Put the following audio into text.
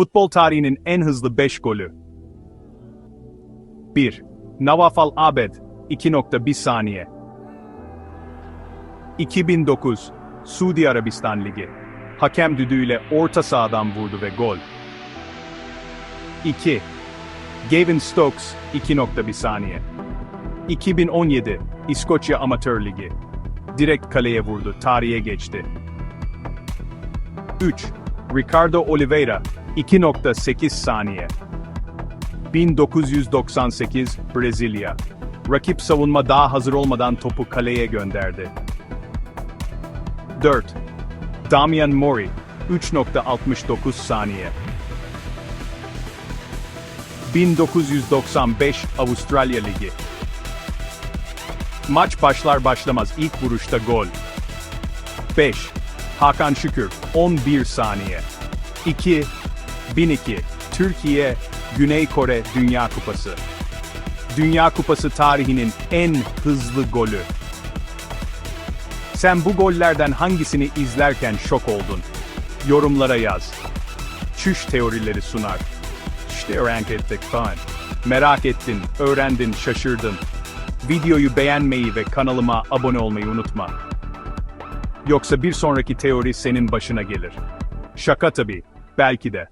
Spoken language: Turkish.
Futbol tarihinin en hızlı 5 golü. 1. Navafal Abed 2.1 saniye. 2009 Suudi Arabistan Ligi. Hakem düdüğüyle orta sahadan vurdu ve gol. 2. Gavin Stokes 2.1 saniye. 2017 İskoçya Amatör Ligi. Direkt kaleye vurdu, tarihe geçti. 3. Ricardo Oliveira 2.8 saniye. 1998 Brezilya. Rakip savunma daha hazır olmadan topu kaleye gönderdi. 4. Damian Mori 3.69 saniye. 1995 Avustralya Ligi. Maç başlar başlamaz ilk vuruşta gol. 5. Hakan Şükür 11 saniye. 2. 1002 Türkiye Güney Kore Dünya Kupası. Dünya Kupası tarihinin en hızlı golü. Sen bu gollerden hangisini izlerken şok oldun? Yorumlara yaz. Çüş teorileri sunar. İşte rank ettik falan. Merak ettin, öğrendin, şaşırdın. Videoyu beğenmeyi ve kanalıma abone olmayı unutma. Yoksa bir sonraki teori senin başına gelir. Şaka tabii, belki de.